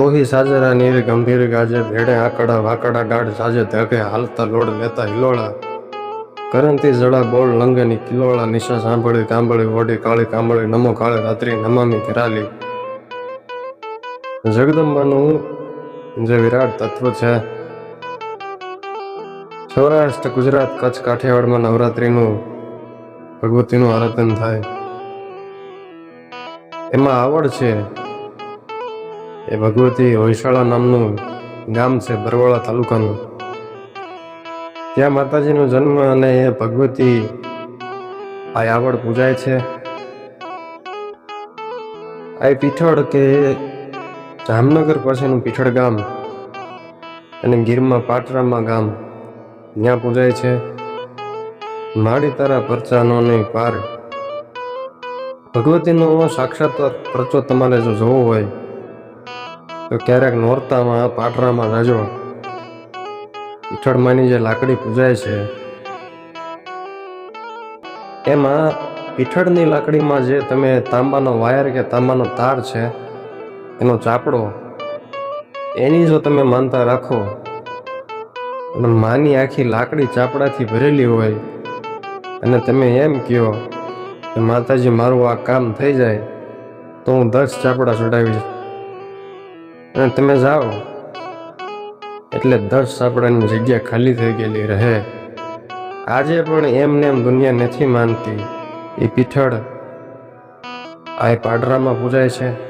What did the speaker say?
તોહી સાજરા નીર, ગંભીર ગાજે ભેડે આકડા, વાકડા, ગાઢ સાજે ધકે હાલતા લોડ લેતા હિલોળા. કરંતી જડા બોળ લંગની કિલોળા નિશા સાંભળી કાંબળી ઓઢી કાળી કાંબળી, નમો કાળે રાત્રિ નમામી ઘેરાલી જગદંબાનું જે વિરાટ તત્વ છે, સૌરાષ્ટ્ર, ગુજરાત, કચ્છ, કાઠિયાવાડમાં નવરાત્રિનું ભગવતીનું આરાધન થાય. એમાં આવડ છે એ ભગવતી હોયશાળા નામનું ગામ છે બરવાળા તાલુકાનું. ત્યાં માતાજીનો જન્મ અને એ ભગવતી આવડ પૂજાય છે. આ પીઠળ કે જામનગર પાસેનું પીઠળ ગામ અને ગીરમાં પાટરામાં ગામ ત્યાં પૂજાય છે. માડી તારા પરચાનો પાર. ભગવતીનો સાક્ષાત પરચો તમારે જો જોવો હોય તો ક્યારેક નોરતામાં પાટરામાં જાજો પીઠળમાંની જે લાકડી પૂજાય છે, એમાં પીઠળની લાકડીમાં જે તમે તાંબાનો વાયર કે તાંબાનો તાર છે, એનો ચાપડો, એની જો તમે માનતા રાખો, અને માની આખી લાકડી ચાપડાથી ભરેલી હોય, અને તમે એમ કહો કે માતાજી, મારું આ કામ થઈ જાય, તો હું દસ ચાપડા ચડાવીશ. અને તમે જાઓ. એટલે દસ સાપડાની જગ્યા ખાલી થઈ ગયેલી રહે. આજે પણ એમને એમ દુનિયા નથી માનતી. એ પીઠળ આ પાડરામાં પૂજાય છે.